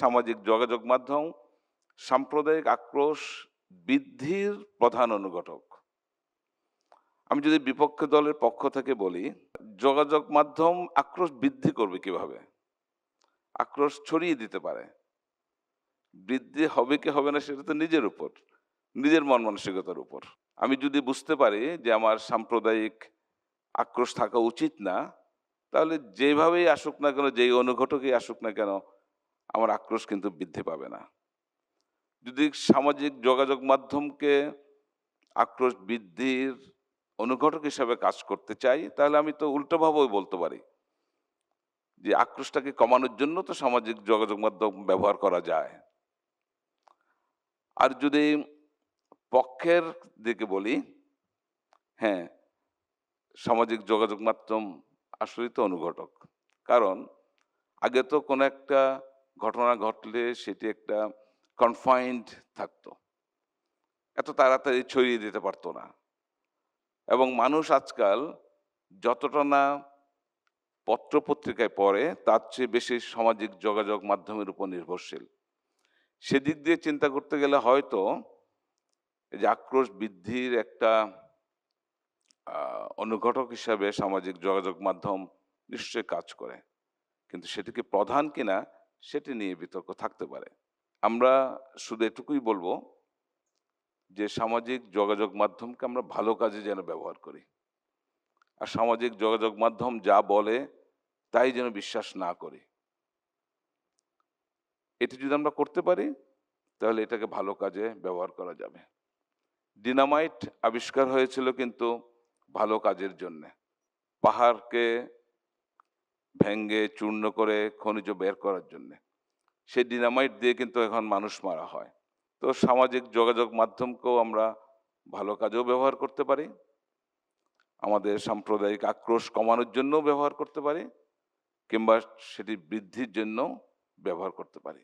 সামাজিক যোগাযোগ মাধ্যম, সাম্প্রদায়িক আক্রোশ বৃদ্ধির প্রধান অনুঘটক। আমি যদি বিপক্ষ দলের পক্ষ থেকে বলি, যোগাযোগ মাধ্যম আক্রোশ বৃদ্ধি করবে কীভাবে? আক্রোশ ছড়িয়ে দিতে পারে। বৃদ্ধি হবে কি হবে না সেটা তো নিজের উপর, নিজের মন মানসিকতার উপর। আমি যদি বুঝতে পারি যে আমার সাম্প্রদায়িক আক্রোশ থাকা উচিত না, তাহলে যেভাবেই আসুক না কেন, যেই অনুঘটকই আসুক না কেন আমার আক্রোশ কিন্তু বৃদ্ধি পাবে না। যদি সামাজিক যোগাযোগ মাধ্যমকে আক্রোশ বৃদ্ধির অনুঘটক হিসাবে কাজ করতে চাই, তাহলে আমি তো উল্টোভাবেও বলতে পারি যে আক্রোশটাকে কমানোর জন্য তো সামাজিক যোগাযোগ মাধ্যম ব্যবহার করা যায়। আর যদি পক্ষের দিকে বলি হ্যাঁ সামাজিক যোগাযোগ মাধ্যম আসলেই তো অনুঘটক। কারণ আগে তো কোনো একটা ঘটনা ঘটলে সেটি একটা কনফাইন্ড থাকতো। এত তাড়াতাড়ি ছড়িয়ে দিতে পারতো না। এবং মানুষ আজকাল যতটা না পত্রপত্রিকায় পড়ে, তার চেয়ে বেশি সামাজিক যোগাযোগ মাধ্যমের উপর নির্ভরশীল। সেদিক দিয়ে চিন্তা করতে গেলে হয়তো যে আক্রোশ বৃদ্ধির একটা অনুঘটক হিসাবে সামাজিক যোগাযোগ মাধ্যম নিশ্চয়ই কাজ করে। কিন্তু সেটিকে প্রধান কিনা সেটি নিয়ে বিতর্ক থাকতে পারে। আমরা শুধু এটুকুই বলব যে সামাজিক যোগাযোগ মাধ্যমকে আমরা ভালো কাজে যেন ব্যবহার করি। আর সামাজিক যোগাযোগ মাধ্যম যা বলে তাই যেন বিশ্বাস না করি। এটি যদি আমরা করতে পারি, তাহলে এটাকে ভালো কাজে ব্যবহার করা যাবে। ডিনামাইট আবিষ্কার হয়েছিল কিন্তু ভালো কাজের জন্যে। পাহাড়কে ভেঙ্গে চূর্ণ করে খনিজ বের করার জন্য। সেই ডিনামাইট দিয়ে কিন্তু এখন মানুষ মারা হয়। তো সামাজিক যোগাযোগ মাধ্যমকেও আমরা ভালো কাজেও ব্যবহার করতে পারি। আমাদের সাম্প্রদায়িক আক্রোশ কমানোর জন্য ব্যবহার করতে পারি, কিংবা সেটি বৃদ্ধির জন্য ব্যবহার করতে পারি।